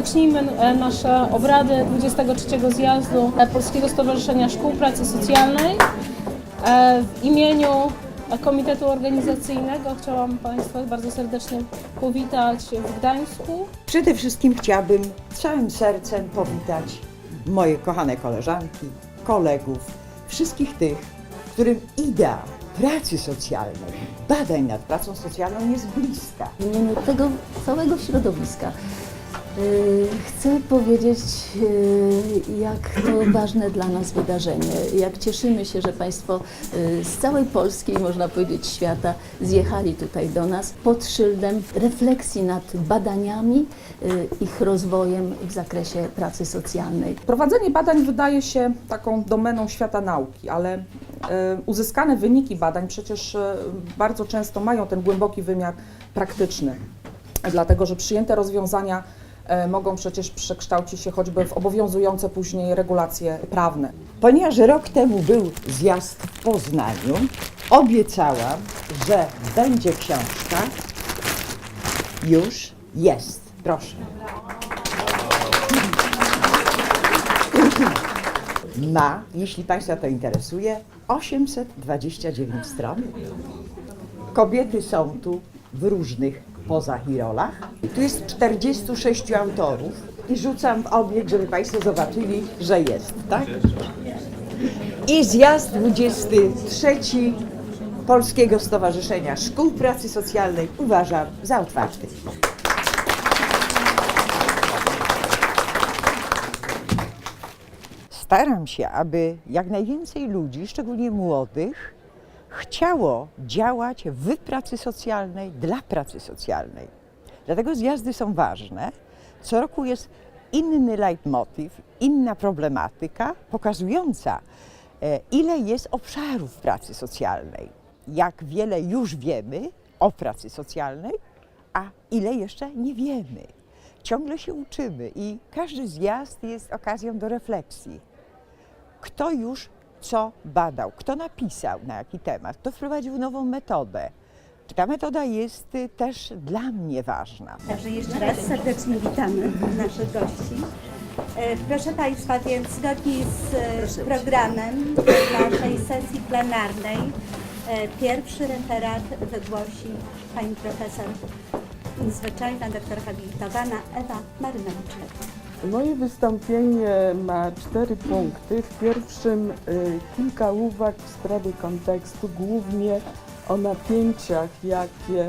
zacznijmy e, nasze obrady 23 zjazdu e, Polskiego Stowarzyszenia Szkół Pracy Socjalnej. E, W imieniu Komitetu Organizacyjnego chciałam Państwa bardzo serdecznie powitać w Gdańsku. Przede wszystkim chciałabym całym sercem powitać moje kochane koleżanki, kolegów, wszystkich tych, którym idea pracy socjalnej, badań nad pracą socjalną jest bliska. w imieniu tego całego środowiska. Yy, Chcę powiedzieć, yy, jak to ważne dla nas wydarzenie, jak cieszymy się, że Państwo yy, z całej Polski można powiedzieć świata zjechali tutaj do nas pod szyldem refleksji nad badaniami, ich rozwojem w zakresie pracy socjalnej. Prowadzenie badań wydaje się taką domeną świata nauki, ale uzyskane wyniki badań przecież bardzo często mają ten głęboki wymiar praktyczny, dlatego że przyjęte rozwiązania mogą przecież przekształcić się choćby w obowiązujące później regulacje prawne. Ponieważ rok temu był zjazd w Poznaniu, obiecałam, że będzie książka. Już jest. Proszę. Ma, jeśli Państwa to interesuje, 829 stron. Kobiety są tu w różnych pozach i rolach. Tu jest 46 autorów i rzucam w obieg, żeby Państwo zobaczyli, że jest, tak? I zjazd 23 Polskiego Stowarzyszenia Szkół Pracy Socjalnej uważam za otwarty. Staram się, aby jak najwięcej ludzi, szczególnie młodych, chciało działać w pracy socjalnej, dla pracy socjalnej. Dlatego zjazdy są ważne. Co roku jest inny leitmotiv, inna problematyka, pokazująca, e, ile jest obszarów pracy socjalnej, jak wiele już wiemy o pracy socjalnej, a ile jeszcze nie wiemy. Ciągle się uczymy i każdy zjazd jest okazją do refleksji kto już co badał, kto napisał na jaki temat, kto wprowadził nową metodę. Ta metoda jest y, też dla mnie ważna? Także jeszcze raz serdecznie witamy naszych gości. E, Proszę Państwa, więc zgodnie z e, programem naszej sesji plenarnej e, pierwszy referat wygłosi Pani Profesor Zwyczajna Doktor Habilitowana Ewa Marynowicz. Moje wystąpienie ma cztery punkty. W pierwszym y, kilka uwag w sprawie kontekstu, głównie o napięciach, jakie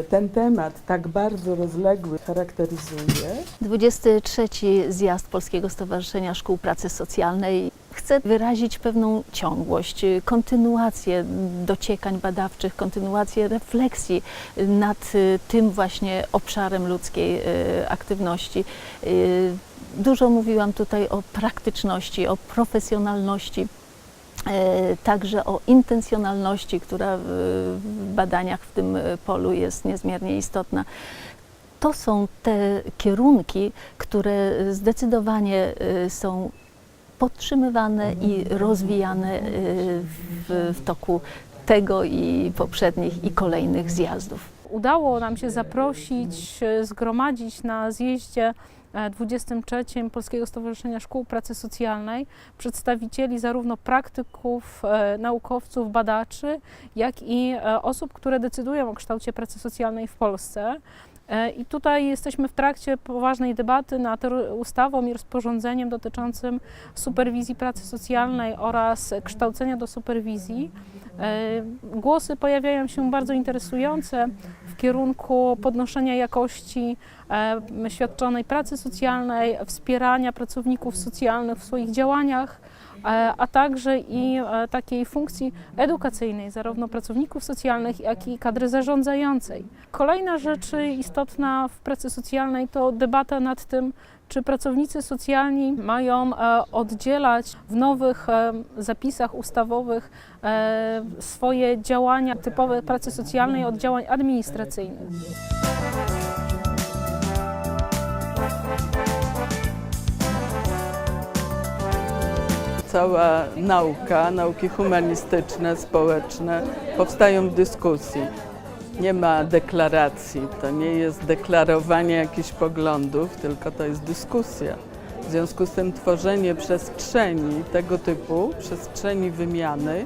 y, ten temat tak bardzo rozległy charakteryzuje. 23 zjazd Polskiego Stowarzyszenia Szkół Pracy Socjalnej. Chcę wyrazić pewną ciągłość, y, kontynuację dociekań badawczych, kontynuację refleksji nad y, tym właśnie obszarem ludzkiej y, aktywności. Dużo mówiłam tutaj o praktyczności, o profesjonalności. Także o intencjonalności, która w badaniach w tym polu jest niezmiernie istotna. To są te kierunki, które zdecydowanie są podtrzymywane i rozwijane e, w, w toku tego i poprzednich i kolejnych zjazdów. Udało nam się zaprosić, e, zgromadzić na zjeździe e, 23 Polskiego Stowarzyszenia Szkół Pracy Socjalnej przedstawicieli zarówno praktyków, e, naukowców, badaczy, jak i e, osób, które decydują o kształcie pracy socjalnej w Polsce. E, I tutaj jesteśmy w trakcie poważnej debaty nad ustawą i rozporządzeniem dotyczącym superwizji pracy socjalnej oraz kształcenia do superwizji. E, Głosy pojawiają się bardzo interesujące w kierunku podnoszenia jakości e, świadczonej pracy socjalnej, wspierania pracowników socjalnych w swoich działaniach, a także i e, takiej funkcji edukacyjnej zarówno pracowników socjalnych, jak i kadry zarządzającej. Kolejna rzecz istotna w pracy socjalnej to debata nad tym, czy pracownicy socjalni mają e, oddzielać w nowych e, zapisach ustawowych e, swoje działania typowe pracy socjalnej od działań administracyjnych. Cała nauka, nauki humanistyczne, społeczne powstają w dyskusji. Nie ma deklaracji, to nie jest deklarowanie jakichś poglądów, tylko to jest dyskusja. W związku z tym tworzenie przestrzeni tego typu, przestrzeni wymiany,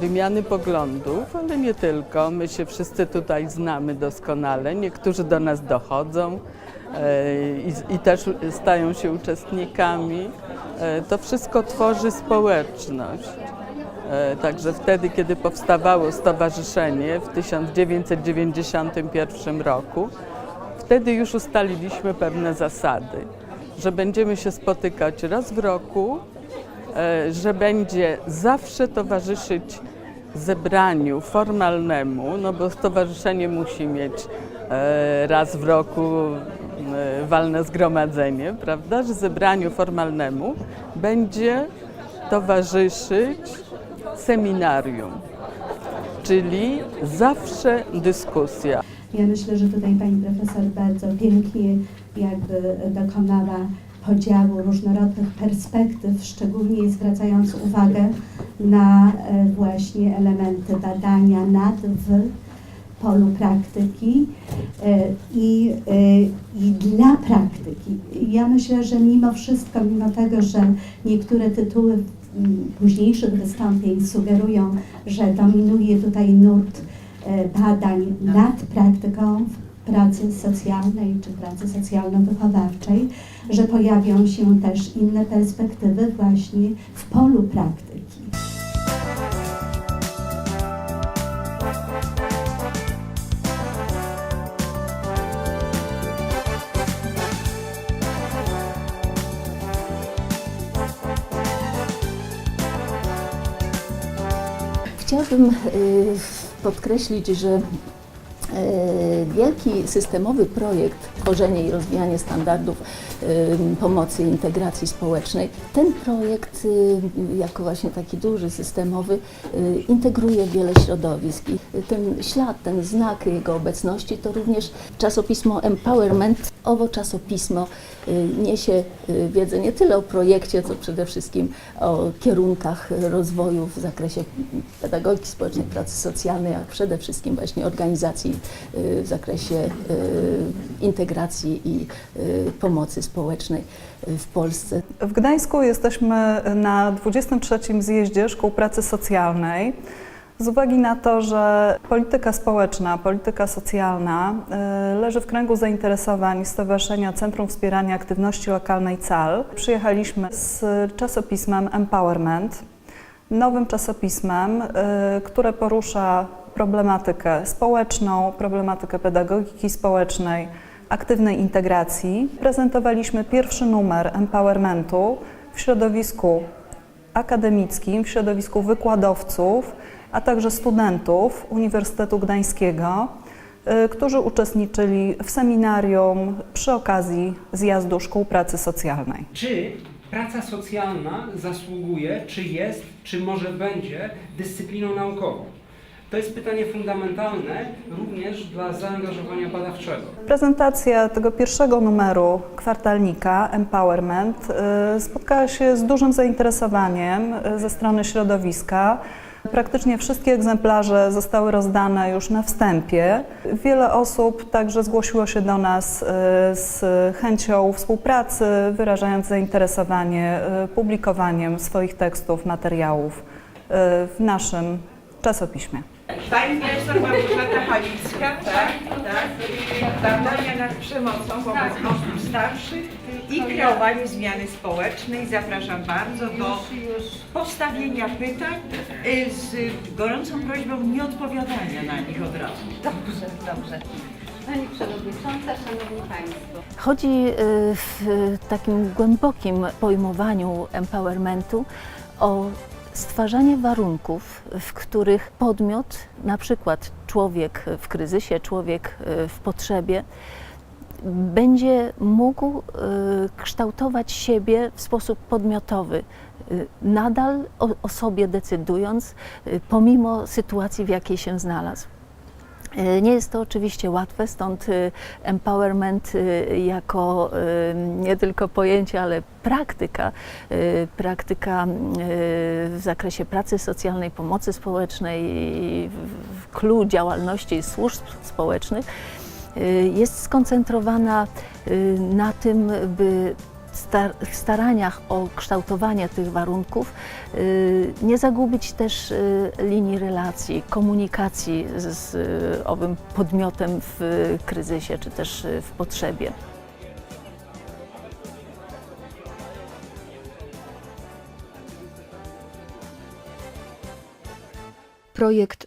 wymiany poglądów, ale nie tylko. My się wszyscy tutaj znamy doskonale. Niektórzy do nas dochodzą e, i, i też stają się uczestnikami. E, To wszystko tworzy społeczność. E, Także wtedy, kiedy powstawało stowarzyszenie w 1991 roku, wtedy już ustaliliśmy pewne zasady, że będziemy się spotykać raz w roku, e, że będzie zawsze towarzyszyć zebraniu formalnemu, no bo stowarzyszenie musi mieć raz w roku walne zgromadzenie, prawda, że zebraniu formalnemu będzie towarzyszyć seminarium, czyli zawsze dyskusja. Ja myślę, że tutaj pani profesor bardzo pięknie jakby dokonała podziału różnorodnych perspektyw, szczególnie zwracając uwagę na e, właśnie elementy badania nad w polu praktyki e, i, e, i dla praktyki. Ja myślę, że mimo wszystko, mimo tego, że niektóre tytuły późniejszych wystąpień sugerują, że dominuje tutaj nurt e, badań nad praktyką pracy socjalnej czy pracy socjalno-wychowawczej, że pojawią się też inne perspektywy właśnie w polu praktyki. Chciałabym y, podkreślić, że y, wielki systemowy projekt tworzenie i rozwijanie standardów pomocy i integracji społecznej, ten projekt y, jako właśnie taki duży systemowy y, integruje wiele środowisk i ten ślad, ten znak jego obecności to również czasopismo Empowerment. Owo czasopismo y, niesie wiedzę nie tyle o projekcie, co przede wszystkim o kierunkach rozwoju w zakresie pedagogiki społecznej, pracy socjalnej, a przede wszystkim właśnie organizacji w zakresie y, integracji i y, pomocy społecznej y, w Polsce. W Gdańsku jesteśmy na 23. zjeździe Szkół Pracy Socjalnej. Z uwagi na to, że polityka społeczna, polityka socjalna y, leży w kręgu zainteresowań Stowarzyszenia Centrum Wspierania Aktywności Lokalnej CAL, przyjechaliśmy z czasopismem Empowerment, nowym czasopismem, które porusza problematykę społeczną, problematykę pedagogiki społecznej, aktywnej integracji. Prezentowaliśmy pierwszy numer Empowermentu w środowisku akademickim, w środowisku wykładowców, a także studentów Uniwersytetu Gdańskiego, y, którzy uczestniczyli w seminarium przy okazji zjazdu Szkół Pracy Socjalnej. Czy praca socjalna zasługuje, czy jest, czy może będzie dyscypliną naukową? To jest pytanie fundamentalne również dla zaangażowania badawczego. Prezentacja tego pierwszego numeru kwartalnika Empowerment y, spotkała się z dużym zainteresowaniem y, ze strony środowiska. Praktycznie wszystkie egzemplarze zostały rozdane już na wstępie. Wiele osób także zgłosiło się do nas y, z chęcią współpracy, wyrażając zainteresowanie publikowaniem swoich tekstów, materiałów w naszym czasopiśmie. Pani profesor Małgorzata Halicka, tak, tak, badania nad przemocą wobec osób starszych i kreowanie zmiany społecznej. Zapraszam bardzo do postawienia pytań y, z gorącą prośbą nieodpowiadania na nich od razu. Dobrze, dobrze. Pani Przewodnicząca, Szanowni Państwo. Chodzi y, w takim głębokim pojmowaniu empowermentu o stwarzanie warunków, w których podmiot, na przykład człowiek w kryzysie, człowiek y, w potrzebie, będzie mógł y, kształtować siebie w sposób podmiotowy, y, nadal o, sobie decydując, pomimo sytuacji, w jakiej się znalazł. E, Nie jest to oczywiście łatwe, stąd y, empowerment y, jako nie tylko pojęcie, ale praktyka, praktyka w zakresie pracy socjalnej, pomocy społecznej w- clue działalności służb społecznych jest skoncentrowana na tym, by w staraniach o kształtowanie tych warunków y, nie zagubić też y, linii relacji, komunikacji z, owym podmiotem w kryzysie czy też y, w potrzebie. Projekt